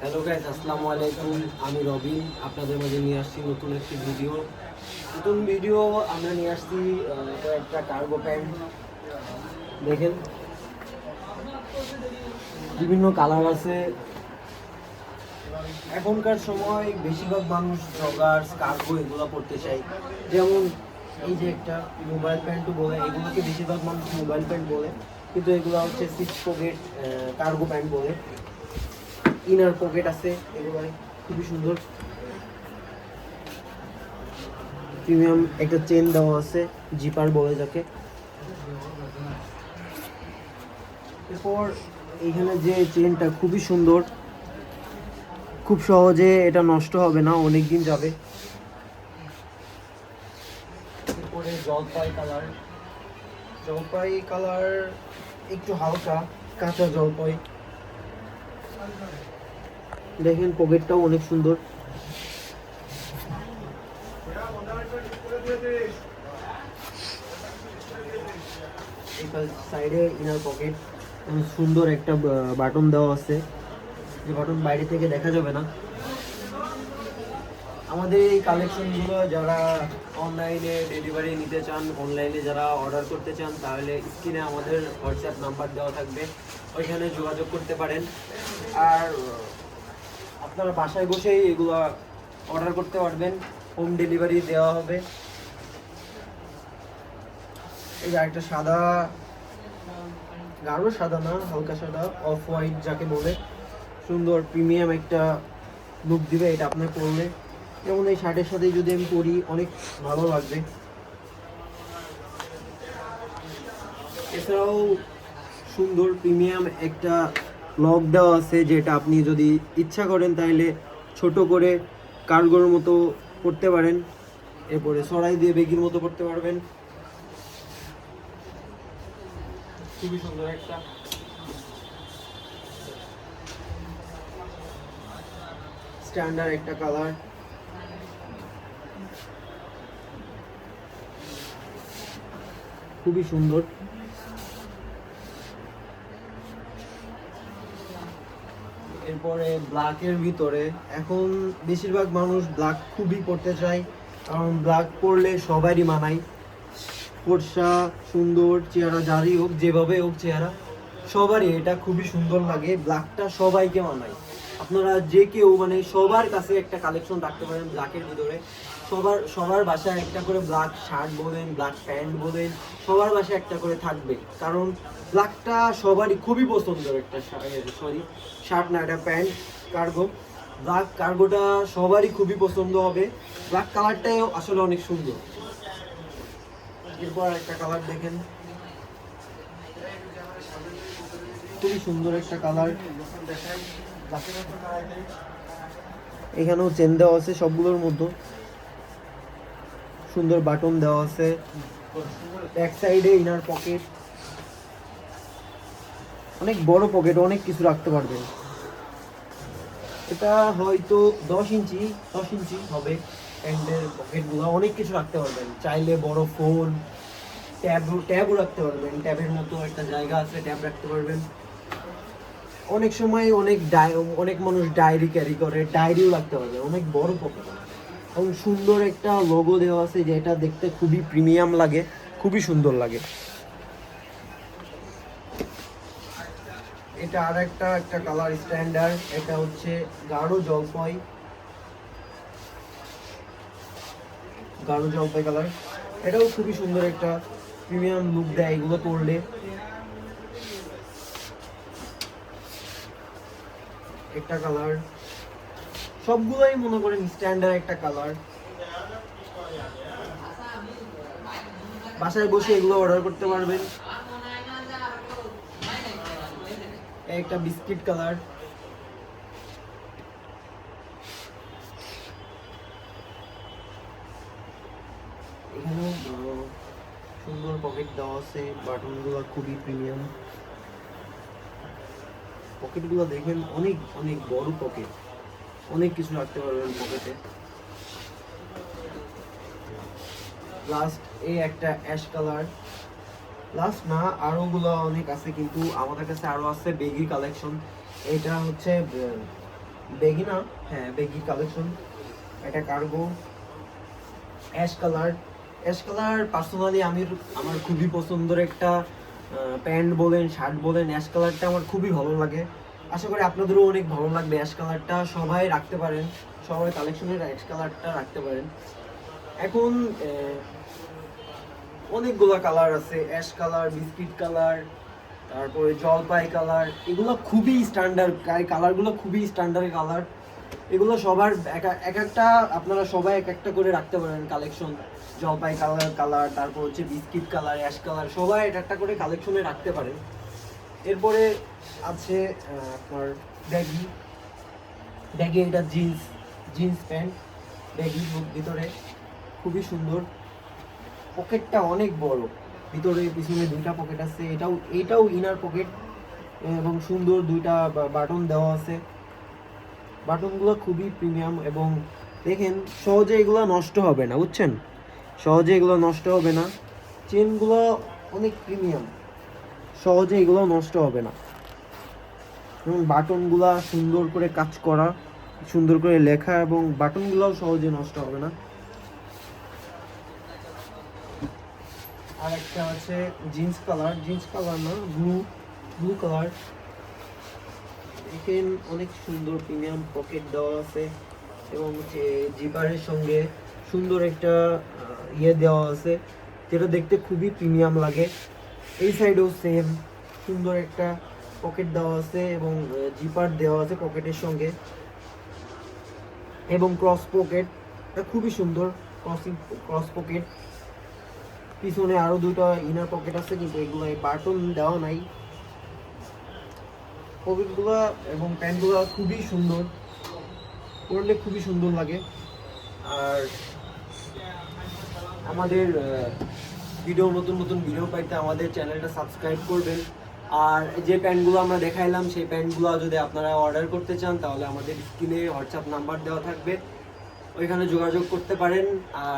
Hello guys আসসালামু আলাইকুম। আমি রবিন, আপনাদের মাঝে নিয়ে আসছি নতুন একটি ভিডিও নতুন ভিডিও আমরা নিয়ে আসছি একটা কার্গো প্যান্ট দেখেন, বিভিন্ন কালার আছে। এখনকার সময় বেশিরভাগ মানুষ জগার্স কার্গো এগুলো পড়তে চায়। যেমন এই যে একটা মোবাইল প্যান্টও বলে, এগুলোকে বেশিরভাগ মানুষ মোবাইল প্যান্ট বলে। কিন্তু এগুলো হচ্ছে সিক্স পকেট কার্গো প্যান্ট বলে। ইনার পকেট আছে, এগুলো খুবই সুন্দর। প্রিমিয়াম একটা চেন দেওয়া আছে জিপার বলে যাকে। এরপর এইখানে যে চেনটা খুবই সুন্দর, খুব সহজে এটা নষ্ট হবে না অনেক দিন যাবে। এরপরে জলপাই কালার। জলপাই কালার একটু হালকা, কাঁচা জলপাই। দেখেন পকেটটাও অনেক সুন্দর। সাইডে ইনার পকেট সুন্দর একটা বাটন দেওয়া আছে। যে বাটন বাইরে থেকে দেখা যাবে না। আমাদের এই কালেকশনগুলো যারা অনলাইনে ডেলিভারি নিতে চান অনলাইনে যারা অর্ডার করতে চান, তাহলে স্ক্রিনে আমাদের হোয়াটসঅ্যাপ নাম্বার দেওয়া থাকবে। ওইখানে যোগাযোগ করতে পারেন। আর আপনারা বাসায় বসেই এগুলো অর্ডার করতে পারবেন। হোম ডেলিভারি দেওয়া হবে। এই যে একটা সাদা, গাঢ় সাদা না, হালকা সাদা অফ হোয়াইট যাকে বলে, সুন্দর প্রিমিয়াম একটা লুক দিবে, এটা আপনার পরলে। যেমন এই শার্টের সাথে যদি আমি পরি, অনেক ভালো লাগবে। এছাড়াও সুন্দর প্রিমিয়াম একটা লক দেওয়া আছে যেটা আপনি যদি ইচ্ছা করেন তাহলে ছোট করে কার্গোর মতো করতে পারেন। এরপরে সরাই দিয়ে বেগির মতো করতে পারবেন। খুবই সুন্দর একটা। স্ট্যান্ডার্ড একটা কালার খুবই সুন্দর। এরপরে ব্ল্যাকের ভিতরে, এখন বেশিরভাগ মানুষ ব্ল্যাক খুবই পড়তে চায়, কারণ ব্ল্যাক পরলে সবারই মানায়। ফর্সা, সুন্দর, চেহারা যারই হোক, যেভাবে হোক চেহারা, সবারই এটা খুবই সুন্দর লাগে ব্ল্যাকটা সবাইকে মানায়। আপনারা যে কেউ মানে সবার কাছে একটা কালেকশন রাখতে পারেন ব্ল্যাকের ভিতরে। সবার সবার বাসায় একটা করে ব্ল্যাক শার্ট বলেন ব্ল্যাক প্যান্ট বলেন, সবার বাসায় একটা করে থাকবে। কারণ ব্ল্যাকটা সবারই খুবই পছন্দের একটা সরি শার্ট না একটা প্যান্ট কার্গো ব্ল্যাক কার্গোটা সবারই খুবই পছন্দ হবে। ব্ল্যাক কালারটাই আসলে অনেক সুন্দর। এরপর একটা কালার দেখেন। খুবই সুন্দর একটা কালার এখানেও চেন দেওয়া আছে সবগুলোর মধ্যে সুন্দর বাটন দেওয়া আছে। এক সাইডে ইনার পকেট অনেক বড় পকেট অনেক কিছু রাখতে পারবেন। এটা হয়তো দশ ইঞ্চি দশ ইঞ্চি হবে। প্যান্টের পকেটগুলো অনেক কিছু রাখতে পারবেন। চাইলে বড় ফোন ট্যাব ট্যাবও রাখতে পারবেন। ট্যাবের মতো একটা জায়গা আছে ট্যাব রাখতে পারবেন। অনেক সময় অনেক ডাই, অনেক মানুষ ডায়েরি ক্যারি করে, ডায়েরিও রাখতে পারবে অনেক বড় পকেট এবং সুন্দর একটা লোগো দেওয়া আছে যেটা দেখতে খুবই প্রিমিয়াম লাগে, খুবই সুন্দর লাগে। এটা আর একটা একটা কালার স্ট্যান্ডার্ড এটা হচ্ছে গাঢ় জলপাই। গাঢ় জলপাই কালার এটাও খুবই সুন্দর একটা প্রিমিয়াম লুক দেয় এগুলো করলে একটা কালার সবগুলোই মনে করেন স্ট্যান্ডার্ড একটা কালার বাসায় বসে এগুলো অর্ডার করতে পারবেন। একটা বিস্কিট কালার সুন্দর পকেট দেওয়া আছে বাটনগুলো খুবই প্রিমিয়াম পকেটগুলো দেখবেন অনেক অনেক বড় পকেট। অনেক কিছু রাখতে পারবেন পকেটে। লাস্ট এই একটা অ্যাশ কালার লাস্ট না আরও গুলো অনেক আছে, কিন্তু আমাদের কাছে আরও আছে বেগি কালেকশন এটা হচ্ছে বেগি না? হ্যাঁ বেগি কালেকশন এটা cargo ash colour ash colour personally আমি আমার খুবই পছন্দের একটা প্যান্ট বলেন, শার্ট বলেন, অ্যাশ কালারটা আমার খুবই ভালো লাগে। আশা করি আপনাদেরও অনেক ভালো লাগবে অ্যাশ কালারটা। সবাই রাখতে পারেন, সবাই কালেকশনের অ্যাশ কালারটা রাখতে পারেন। এখন অনেকগুলো কালার আছে, অ্যাশ কালার, বিস্কিট কালার, তারপরে জলপাই কালার, এগুলো খুবই স্ট্যান্ডার্ড কালারগুলো খুবই স্ট্যান্ডার্ড কালার এগুলো সবার এক এক একটা আপনারা সবাই এক একটা করে রাখতে পারেন কালেকশন জলপাই কালার কালার তারপর হচ্ছে বিস্কিট কালার অ্যাশ কালার সবাই এক একটা করে কালেকশনে রাখতে পারেন এরপরে আছে আপনার ব্যাগি। ব্যাগি এটা জিন্স জিন্স প্যান্ট ব্যাগি ভিতরে। খুবই সুন্দর। পকেটটা অনেক বড়। ভিতরে পিছনে দুইটা পকেট আছে। এটাও এটাও ইনার পকেট এবং সুন্দর দুইটা বাটন দেওয়া আছে। বাটনগুলো খুবই প্রিমিয়াম এবং দেখেন, সহজে এগুলো নষ্ট হবে না, বুঝছেন? সহজে এগুলো নষ্ট হবে না। চেনগুলো অনেক প্রিমিয়াম। সহজে এগুলো নষ্ট হবে না। এবং বাটনগুলা সুন্দর করে কাজ করা, সুন্দর করে লেখা এবং বাটনগুলোও সহজে নষ্ট হবে না। আর একটা আছে জিন্স কালার। জিন্স কালার না, ব্লু ব্লু কালার। এখানে অনেক সুন্দর প্রিমিয়াম পকেট দেওয়া আছে এবং হচ্ছে জিপারের সঙ্গে সুন্দর একটা ইয়ে দেওয়া আছে, যেটা দেখতে খুবই প্রিমিয়াম লাগে। এই সাইডেও সেম সুন্দর একটা পকেট দেওয়া আছে এবং জিপার দেওয়া আছে পকেটের সঙ্গে। এবং ক্রস পকেট এটা খুবই সুন্দর ক্রসিং ক্রস পকেট পিছনে আরও দুটো ইনার পকেট আছে, কিন্তু এগুলো বাটন দেওয়া নাই। পকেটগুলো এবং প্যান্টগুলো খুবই সুন্দর। পরলে খুবই সুন্দর লাগে। আর আমাদের ভিডিও নতুন নতুন ভিডিও পাইতে আমাদের চ্যানেলটা সাবস্ক্রাইব করবেন। আর যে প্যান্টগুলো আমরা দেখাইলাম, সেই প্যান্টগুলো যদি আপনারা অর্ডার করতে চান, তাহলে আমাদের স্ক্রিনে হোয়াটসঅ্যাপ নাম্বার দেওয়া থাকবে। ওইখানে যোগাযোগ করতে পারেন। আর